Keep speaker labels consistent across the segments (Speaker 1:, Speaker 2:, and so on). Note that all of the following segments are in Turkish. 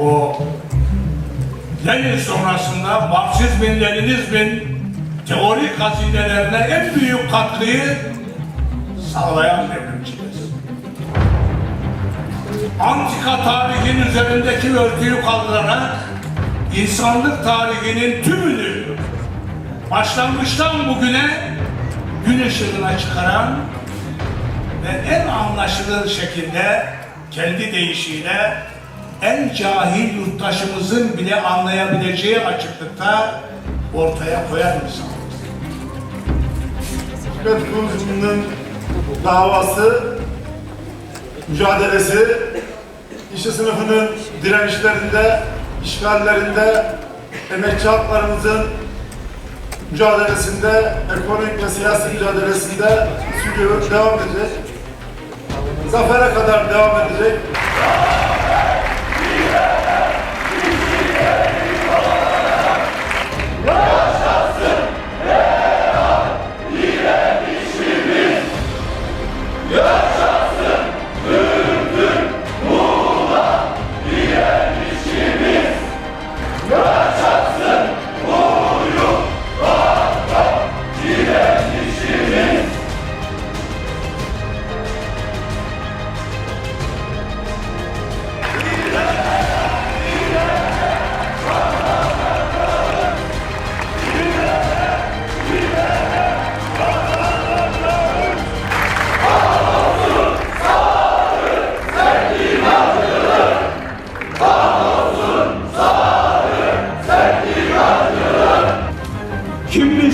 Speaker 1: o Lenin sonrasında Marksizmin, Leninizmin teorik hazinelerine en büyük katkıyı sağlayan devrimcidir. Antika tarihin üzerindeki örtüyü kaldırarak insanlık tarihinin tümünü başlangıçtan bugüne gün ışığına çıkaran ve en anlaşılır şekilde kendi deyişiyle en cahil yurttaşımızın bile anlayabileceği açıklıkta ortaya koyan insandır.
Speaker 2: Hikmet Kılıç'ın davası, mücadelesi, işçi sınıfının direnişlerinde, işgallerinde, emekçi haklarımızın mücadelesinde, ekonomik ve siyasi mücadelesinde sürüyor, devam edecek. Zafere kadar devam edecek.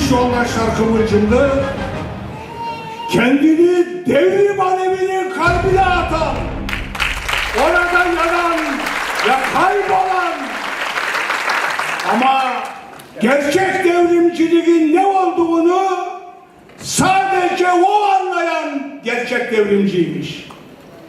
Speaker 1: Kimmiş yoldaşlar kıvırcımdı? Kendini devrim alevinin kalbine atan, orada yanan ve kaybolan ama gerçek devrimciliğin ne olduğunu sadece o anlayan gerçek devrimciymiş.